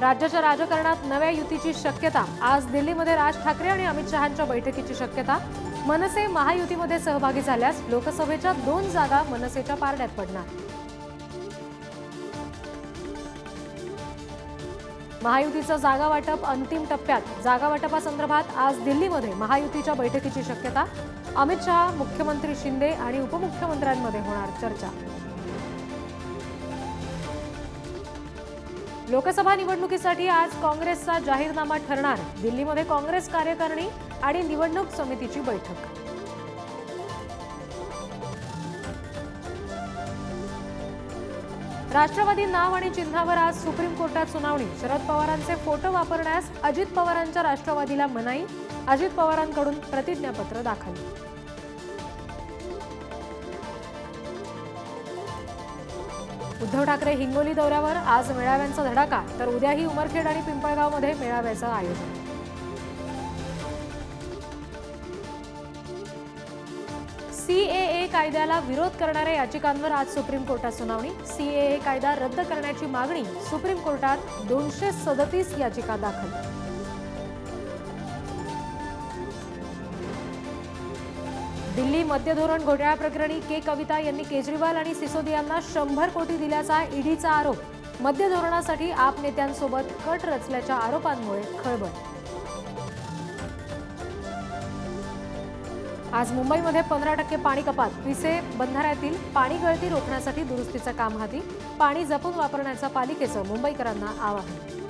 राज्याच्या राजकारणात नव्या युतीची शक्यता आज दिल्लीमध्ये राज ठाकरे आणि अमित शहांच्या बैठकीची शक्यता मनसे महायुतीमध्ये सहभागी झाल्यास लोकसभेच्या दोन जागा मनसेच्या पारड्यात पडणार. महायुतीचं जागा वाटप अंतिम टप्प्यात जागा वाटपासंदर्भात आज दिल्लीमध्ये महायुतीच्या बैठकीची शक्यता अमित शहा मुख्यमंत्री शिंदे आणि उपमुख्यमंत्र्यांमध्ये होणार चर्चा. लोकसभा निवडणुकीसाठी आज काँग्रेसचा जाहीरनामा ठरणार. दिल्लीमध्ये काँग्रेस कार्यकारिणी आणि निवडणूक समितीची बैठक. राष्ट्रवादी नाव आणि चिन्हावर आज सुप्रीम कोर्टात सुनावणी. शरद पवारांचे फोटो वापरण्यास अजित पवारांच्या राष्ट्रवादीला मनाई अजित पवारांकडून प्रतिज्ञापत्र दाखल. उद्धव ठाकरे हिंगोली दौऱ्यावर आज मेळाव्यांचा धडाका तर उद्याही उमरखेड आणि पिंपळगावमध्ये मेळाव्याचं आयोजन. सीएए कायद्याला विरोध करणाऱ्या याचिकांवर आज सुप्रीम कोर्टात सुनावणी. सीएए कायदा रद्द करण्याची मागणी सुप्रीम कोर्टात दोनशे सदतीस याचिका दाखल. दिल्ली मद्य धोरण घोटाळा प्रकरणी के कविता यांनी केजरीवाल आणि सिसोदियांना शंभर कोटी दिल्याचा ईडीचा आरोप. मद्य धोरणासाठी आप नेत्यांसोबत कट रचल्याच्या आरोपांमुळे खळबळ. आज मुंबईमध्ये पंधरा टक्के पाणी कपात. पिसे बंधाऱ्यातील पाणी गळती रोखण्यासाठी दुरुस्तीचं काम हाती. पाणी जपून वापरण्याचं पालिकेचं मुंबईकरांना आवाहन.